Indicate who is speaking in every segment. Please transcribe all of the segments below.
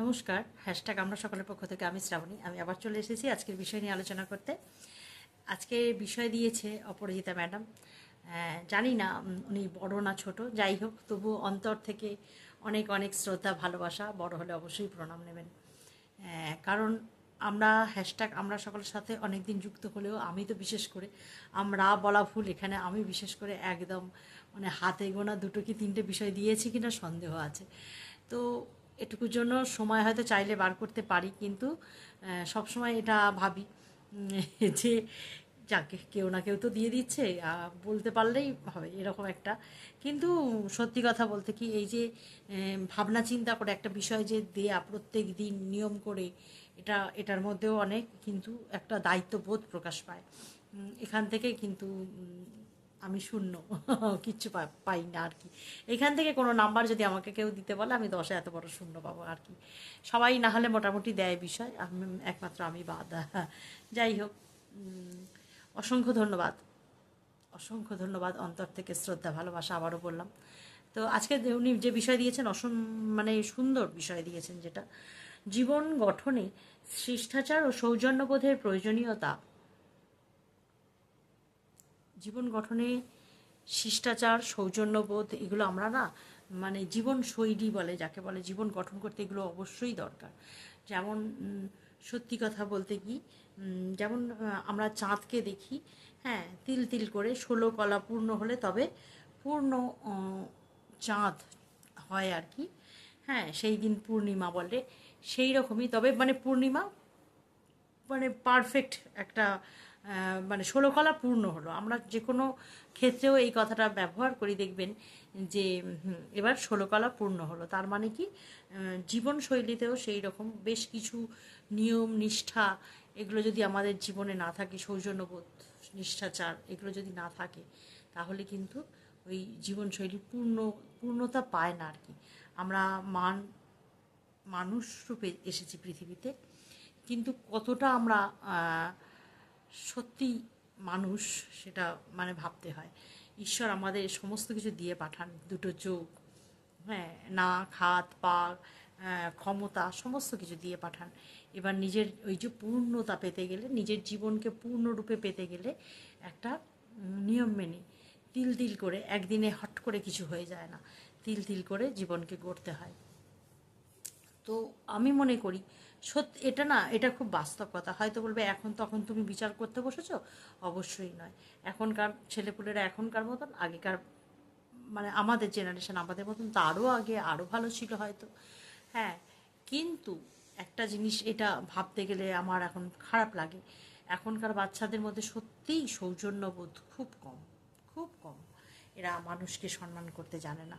Speaker 1: নমস্কার হ্যাশট্যাগ আমরা সকলের পক্ষ থেকে, আমি শ্রাবণী। আমি আবার চলে এসেছি আজকের বিষয় নিয়ে আলোচনা করতে। আজকে বিষয় দিয়েছে অপরাজিতা ম্যাডাম। জানি না উনি বড় না ছোট, যাই হোক তবু অন্তর থেকে অনেক অনেক শ্রদ্ধা, ভালোবাসা, বড় হলে অবশ্যই প্রণাম নেবেন। কারণ আমরা হ্যাশট্যাগ আমরা সকলের সাথে অনেক দিন যুক্ত হলেও আমি তো বিশেষ করে, আমরা বলা ভুল, এখানে আমি বিশেষ করে একদম মানে হাতে গোনা দুটো কি তিনটে বিষয় দিয়েছি কিনা সন্দেহ আছে। তো এটুকুর জন্য সময় হয়তো চাইলে বার করতে পারি, কিন্তু সব সময় এটা ভাবি যে যাকে, কেউ না কেউ তো দিয়ে দিচ্ছে বলতে পারলেই হবে, এরকম একটা। কিন্তু সত্যি কথা বলতে কি, এই যে ভাবনা চিন্তা করে একটা বিষয় যে দেয়া প্রত্যেক দিন নিয়ম করে, এটা, এটার মধ্যেও অনেক কিন্তু একটা দায়িত্ববোধ প্রকাশ পায়। এখান থেকে কিন্তু আমি শূন্য। কিচ্ছু পাই না আর কি। এখান থেকে কোনো নাম্বার যদি আমাকে কেউ দিতে বলে, আমি দশে এত বড় শূন্য পাবো আর কি। সবাই না হলে মোটামুটি দেয় বিষয়। আমি একমাত্র আমি বাদ। যাই হোক অসংখ্য ধন্যবাদ। অসংখ্য ধন্যবাদ অন্তর থেকে শ্রদ্ধা, ভালোবাসা আবারও বললাম। তো আজকে উনি যে বিষয় দিয়েছেন, অসম মানে সুন্দর বিষয় দিয়েছেন যেটা। জীবন গঠনে শিষ্টাচার ও সৌজন্যবোধের প্রয়োজনীয়তা জীবন গঠনে শিষ্টাচার, সৌজন্যবোধ, এগুলো আমরা না মানে জীবন শৈলী বলে, যাকে বলে জীবন গঠন করতে এগুলো অবশ্যই দরকার। যেমন সত্যি কথা বলতে কি যেমন আমরা চাঁদকে দেখি হ্যাঁ তিল তিল করে ষোলো কলা পূর্ণ হলে তবে পূর্ণ চাঁদ হয় আর কি। হ্যাঁ সেই দিন পূর্ণিমা বলে, সেই রকমই। তবে মানে পূর্ণিমা মানে পারফেক্ট একটা মানে ষোলো কলা পূর্ণ হলো। আমরা যে কোনো ক্ষেত্রেও এই কথাটা ব্যবহার করি দেখবেন যে এবার ষোলো কলা পূর্ণ হলো। তার মানে কি? জীবনশৈলীতেও সেই রকম বেশ কিছু নিয়ম, নিষ্ঠা, এগুলো যদি আমাদের জীবনে না থাকে, সৌজন্যবোধ, নিষ্ঠাচার, এগুলো যদি না থাকে, তাহলে কিন্তু ওই জীবনশৈলী পূর্ণ, পূর্ণতা পায় না আর কি। আমরা মান, মানুষ রূপে এসেছি পৃথিবীতে। কিন্তু কতটা আমরা সত্যি মানুষ সেটা মানে ভাবতে হয়। ঈশ্বর আমাদের সমস্ত কিছু দিয়ে পাঠান, দুটো চোখ হ্যাঁ নাক, হাত, পা ক্ষমতা, সমস্ত কিছু দিয়ে পাঠান। এবার নিজের ওই যে পূর্ণতা পেতে গেলে, নিজের জীবনকে পূর্ণরূপে পেতে গেলে একটা নিয়ম মেনে, তিল তিল করে একদিনে হট করে কিছু হয়ে যায় না। তিল তিল করে জীবনকে গড়তে হয়। তো আমি মনে করি সত্যি এটা না, এটা খুব বাস্তব কথা। হয়তো বলবে, এখন তখন তুমি বিচার করতে বসেছ? অবশ্যই নয়। এখনকার ছেলেপুলেরা এখনকার মতন, আগেকার মানে আমাদের জেনারেশন আমাদের মতন তারও আগে আরও ভালো ছিল হয়তো। হ্যাঁ কিন্তু একটা জিনিস এটা ভাবতে গেলে আমার এখন খারাপ লাগে। এখনকার বাচ্চাদের মধ্যে সত্যিই সৌজন্যবোধ খুব কম খুব কম। এরা মানুষকে সম্মান করতে জানে না।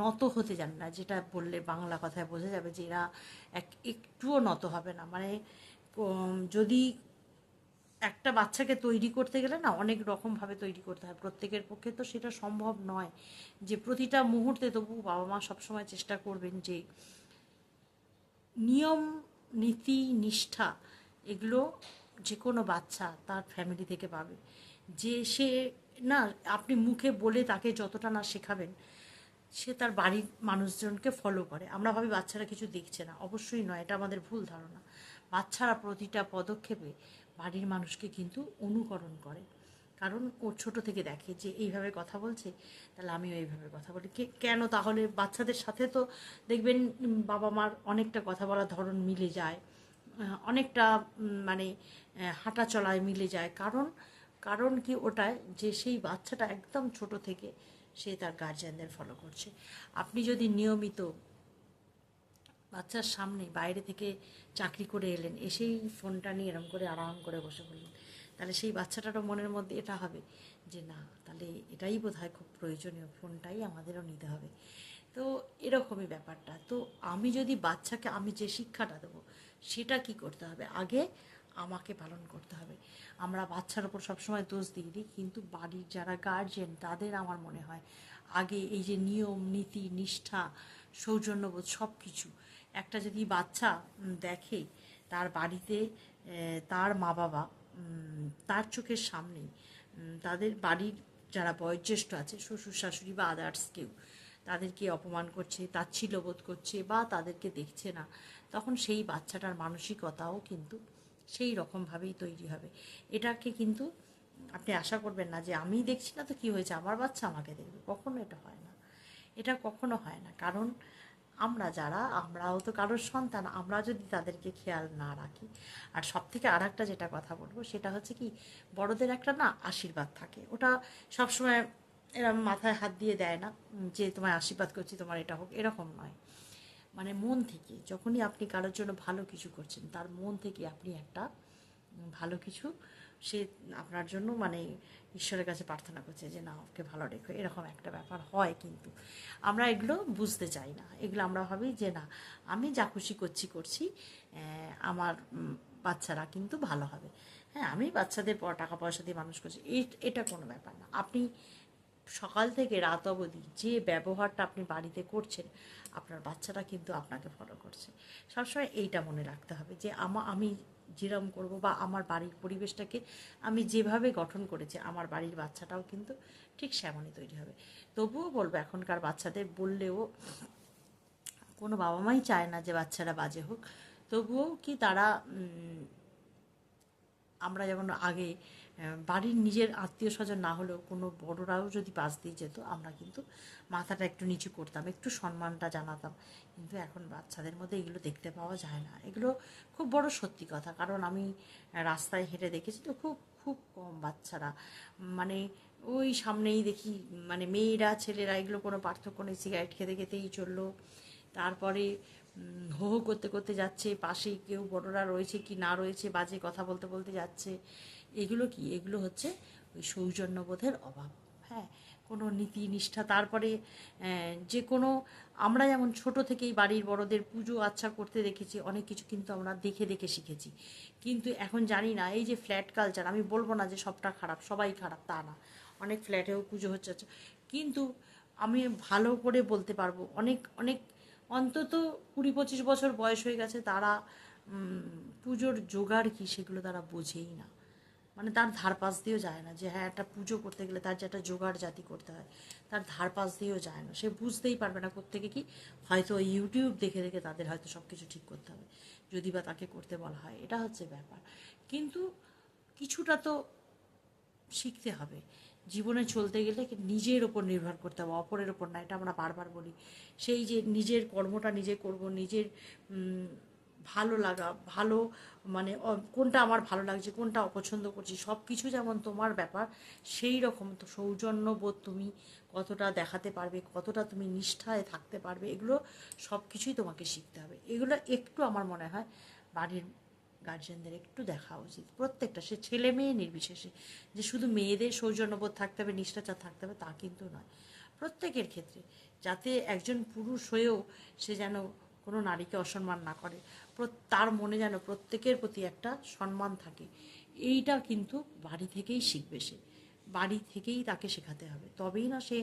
Speaker 1: নত হতে জানে না। যেটা বললে বাংলা কথায় বোঝা যাবে যে এরা এক, একটুও নত হবে না। মানে যদি একটা বাচ্চাকে তৈরি করতে গেলে না, অনেক রকমভাবে তৈরি করতে হয়। প্রত্যেকের পক্ষে তো সেটা সম্ভব নয় যে প্রতিটা মুহূর্তে তবু বাবা মা সবসময় চেষ্টা করবেন যে নিয়ম, নীতি, নিষ্ঠা এগুলো যে কোনো বাচ্চা তার ফ্যামিলি থেকে পাবে। যে সে না, আপনি মুখে বলে তাকে যতটা না শেখাবেন, সে তার বাড়ির মানুষজনকে ফলো করে। আমরা ভাবি বাচ্চারা কিছু দেখছে না। অবশ্যই নয়, এটা আমাদের ভুল ধারণা। বাচ্চারা প্রতিটা পদক্ষেপে বাড়ির মানুষকে কিন্তু অনুকরণ করে। কারণ ও ছোট থেকে দেখে যে এইভাবে কথা বলছে, তাহলে আমিও এইভাবে কথা বলি। কেন? তাহলে বাচ্চাদের সাথে তো দেখবেন বাবা মার অনেকটা কথা বলার ধরন মিলে যায়। অনেকটা মানে হাঁটা চলায় মিলে যায়। কারণ কারণ কি ওটায় যে সেই বাচ্চাটা একদম ছোট থেকে সে তার গার্জিয়ানদের ফলো করছে। আপনি যদি নিয়মিত বাচ্চার সামনে বাইরে থেকে চাকরি করে এলেন, এসেই ফোনটা নিয়ে এরম করে আরাম করে বসে বললেন তাহলে সেই বাচ্চাটারও মনের মধ্যে এটা হবে যে না তাহলে এটাই বোধ হয় খুব প্রয়োজনীয় ফোনটাই আমাদেরও নিতে হবে তো এরকমই ব্যাপারটা তো আমি যদি বাচ্চাকে আমি যে শিক্ষাটা দেবো সেটা কি করতে হবে আগে আমাকে পালন করতে হবে। আমরা বাচ্চার ওপর সবসময় দোষ দিয়ে দিই কিন্তু বাড়ির যারা গার্জেন তাদের আমার মনে হয় আগে এই যে নিয়ম নীতি নিষ্ঠা সৌজন্যবোধ সব কিছু একটা যদি বাচ্চা দেখে তার বাড়িতে তার মা বাবা তার চোখের সামনেই উম, তাদের বাড়ির যারা বয়োজ্যেষ্ঠ আছে শ্বশুর শাশুড়ি বা আদার্স কেউ তাদেরকে অপমান করছে তাচ্ছিল্যবোধ করছে বা তাদেরকে দেখছে না তখন সেই বাচ্চাটার মানসিকতাও কিন্তু সেই রকমভাবেই তৈরি হবে। এটাকে কিন্তু আপনি আশা করবেন না যে আমি দেখছি না তো কী হয়েছে, আমার বাচ্চা আমাকে দেখবে। কখনো এটা হয় না। এটা কখনো হয় না। কারণ আমরা যারা, আমরাও তো কারোর সন্তান, আমরা যদি তাদেরকে খেয়াল না রাখি। আর সব থেকে আর একটা যেটা কথা বলব, সেটা হচ্ছে কি, বড়দের একটা না আশীর্বাদ থাকে। ওটা সবসময় এরম মাথায় হাত দিয়ে দেয় না যে, তোমায় আশীর্বাদ করছি, তোমার এটা হোক। এরকম নয়। মানে মন থেকে, যখনই আপনি কারোর জন্য ভালো কিছু করছেন, তার মন থেকে আপনি একটা ভালো কিছু সে আপনার জন্য মানে ঈশ্বরের কাছে প্রার্থনা করছে যে, না, ওকে ভালো রেখো। এরকম একটা ব্যাপার হয় কিন্তু। আমরা এগুলো বুঝতে চাই না। এগুলো আমরা ভাবি যে, না, আমি যা খুশি করছি করছি আমার বাচ্চারা কিন্তু ভালো হবে। হ্যাঁ আমি বাচ্চাদের টাকা পয়সা দিয়ে মানুষ করছি এটা কোনো ব্যাপার না। আপনি সকাল থেকে রাত অবধি যে ব্যবহারটা আপনি বাড়িতে করছেন, আপনার বাচ্চারা কিন্তু আপনাকে ফলো করছে। সবসময় এইটা মনে রাখতে হবে যে আমা, আমি যেরম করব বা আমার বাড়ির পরিবেশটাকে আমি যেভাবে গঠন করেছি, আমার বাড়ির বাচ্চাটাও কিন্তু ঠিক সেমনই তৈরি হবে। তবুও বলব, এখনকার বাচ্চাদের বললেও কোনো বাবা মাই চায় না যে বাচ্চারা বাজে হোক। তবুও কি তারা আমরা যেমন আগে বাড়ির নিজের আত্মীয় স্বজন না হলেও কোনো বড়রাও যদি পাশ দিয়ে যেত, আমরা কিন্তু মাথাটা একটু নিচু করতাম, একটু সম্মানটা জানাতাম। কিন্তু এখন বাচ্চাদের মধ্যে এগুলো দেখতে পাওয়া যায় না। এগুলো খুব বড় সত্যি কথা। কারণ আমি রাস্তায় হেঁটে দেখেছি তো খুব খুব কম বাচ্চারা। মানে ওই সামনেই দেখি মানে মেয়েরা, ছেলেরা এগুলো কোনো পার্থক্য নেই। সিগারেট খেতে খেতেই চলল। তারপরে হো হো করতে করতে যাচ্ছে। পাশে কেউ বড়রা রয়েছে কি না রয়েছে, বাজে কথা বলতে বলতে যাচ্ছে। এগুলো কি? এগুলো হচ্ছে ওই সৌজন্যবোধের অভাব। হ্যাঁ কোনো নীতি নিষ্ঠা, তারপরে যে কোনো, আমরা যেমন ছোট থেকেই বাড়ির বড়দের পুজো আচ্ছা করতে দেখেছি, অনেক কিছু কিন্তু আমরা দেখে দেখে শিখেছি। কিন্তু এখন জানি না, এই যে ফ্ল্যাট কালচার আমি বলব না যে সবটা খারাপ, সবাই খারাপ, তা না। অনেক ফ্ল্যাটেও পুজো হচ্ছে আচ্ছা। কিন্তু আমি ভালো করে বলতে পারব, অনেক অনেক, অন্তত কুড়ি পঁচিশ বছর বয়স হয়ে গেছে, তারা পুজোর জোগাড় কি সেগুলো তারা বোঝেই না। মানে তার ধার পাশ দিয়েও যায় না যে হ্যাঁ একটা পুজো করতে গেলে তার যে একটা জোগাড় জাতি করতে হয়, তার ধার পাশ দিয়েও যায় না। সে বুঝতেই পারবে না কোত্থেকে কি, হয়তো ইউটিউব দেখে দেখে তাদের হয়তো সব কিছু ঠিক করতে হবে, যদি বা তাকে করতে বলা হয়। এটা হচ্ছে ব্যাপার। কিন্তু কিছুটা তো শিখতে হবে। জীবনে চলতে গেলে নিজের ওপর নির্ভর করতে হবে, অপরের ওপর না, এটা আমরা বারবার বলি। সেই যে নিজের কর্মটা নিজে করব, নিজের ভালো লাগা, ভালো মানে কোনটা আমার ভালো লাগছে, কোনটা অপছন্দ করছি সব কিছু যেমন তোমার ব্যাপার, সেই রকম তো সৌজন্যবোধ তুমি কতটা দেখাতে পারবে, কতটা তুমি নিষ্ঠায় থাকতে পারবে, এগুলো সব কিছুই তোমাকে শিখতে হবে। এগুলো একটু আমার মনে হয় বাড়ির গার্জেনদের একটু দেখা উচিত। প্রত্যেকটা, সে ছেলে মেয়ে নির্বিশেষে, যে শুধু মেয়েদের সৌজন্যবোধ থাকতে হবে, নিষ্ঠাচার থাকতে হবে, তা কিন্তু নয়। প্রত্যেকের ক্ষেত্রে, যাতে একজন পুরুষ হয়েও সে যেন কোনো নারীকে অসম্মান না করে। তার মনে যেন প্রত্যেকের প্রতি একটা সম্মান থাকে। এইটা কিন্তু বাড়ি থেকেই শিখবে সে। বাড়ি থেকেই তাকে শেখাতে হবে। তবেই না সে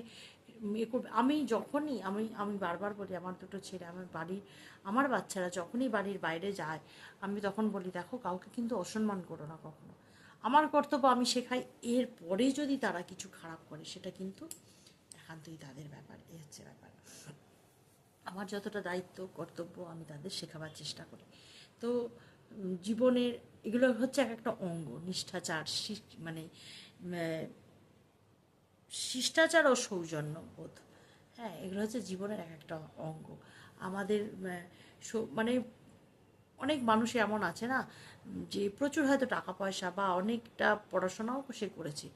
Speaker 1: আমি যখনই, আমি আমি বারবার বলি, আমার দুটো ছেলে, আমার বাড়ির, আমার বাচ্চারা যখনই বাড়ির বাইরে যায়, আমি তখন বলি, দেখো, কাউকে কিন্তু অসম্মান করো না কখনো। আমার কর্তব্য আমি শেখাই। এর পরে যদি তারা কিছু খারাপ করে, সেটা কিন্তু একান্তই তাদের ব্যাপার। এ হচ্ছে আমার যতটা দায়িত্ব, কর্তব্য আমি তাদের শেখাবার চেষ্টা করি। তো জীবনের এগুলো হচ্ছে এক একটা অঙ্গ নিষ্ঠাচার মানে শিষ্টাচার ও সৌজন্য বোধ। হ্যাঁ এগুলো হচ্ছে জীবনের এক একটা অঙ্গ। আমাদের মানে অনেক মানুষ এমন আছে না, যে প্রচুর হয়তো টাকা পয়সা বা অনেকটা পড়াশোনাও সে করেছে।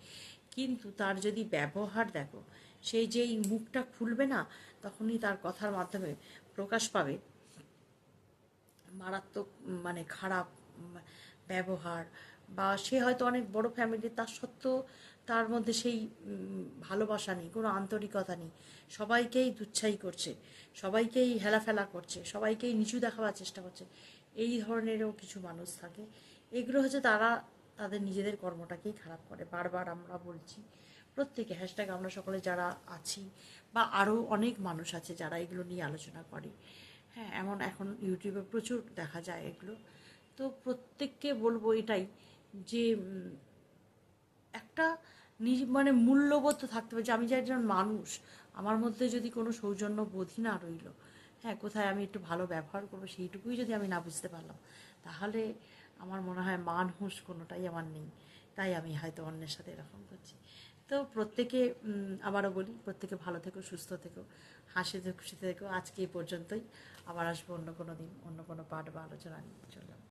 Speaker 1: কিন্তু তার যদি ব্যবহার দেখো সেই যেই মুখটা খুলবে না, তখনই তার কথার মাধ্যমে প্রকাশ পাবে। মারাত্মক মানে খারাপ ব্যবহার বা সে হয়তো অনেক বড় ফ্যামিলি তার সত্ত্বেও তার মধ্যে সেই ভালোবাসা নেই, কোনো আন্তরিকতা নেই। সবাইকেই দুচ্ছাই করছে, সবাইকেই হেলাফেলা করছে, সবাইকেই নিচু দেখাবার চেষ্টা করছে। এই ধরনেরও কিছু মানুষ থাকে। এগুলো হচ্ছে তারা তাদের নিজেদের কর্মটাকেই খারাপ করে। বারবার আমরা বলছি প্রত্যেকে হ্যাশট্যাগ আমরা সকলে যারা আছি বা আরও অনেক মানুষ আছে যারা এগুলো নিয়ে আলোচনা করে। হ্যাঁ এমন এখন ইউটিউবে প্রচুর দেখা যায় এগুলো। তো প্রত্যেককে বলব এটাই যে একটা নিজ মানে মূল্যবোধ থাকতে হবে যে আমি যে একজন মানুষ, আমার মধ্যে যদি কোনো সৌজন্য বোধই না রইল হ্যাঁ কোথায় আমি একটু ভালো ব্যবহার করব সেইটুকুই যদি আমি না বুঝতে পারলাম, তাহলে আমার মনে হয় মান হুঁশ কোনোটাই আমার নেই। তাই আমি হয়তো অন্যের সাথে এরকম করছি। তো প্রত্যেকে আবারও বলি, প্রত্যেকে ভালো থেকো, সুস্থ থেকো, হাসিতে খুশিতে থেকো। আজকে এই পর্যন্তই। আবার আসব অন্য কোনো দিন, অন্য কোনো পাঠ বা আলোচনা নিয়ে। চললাম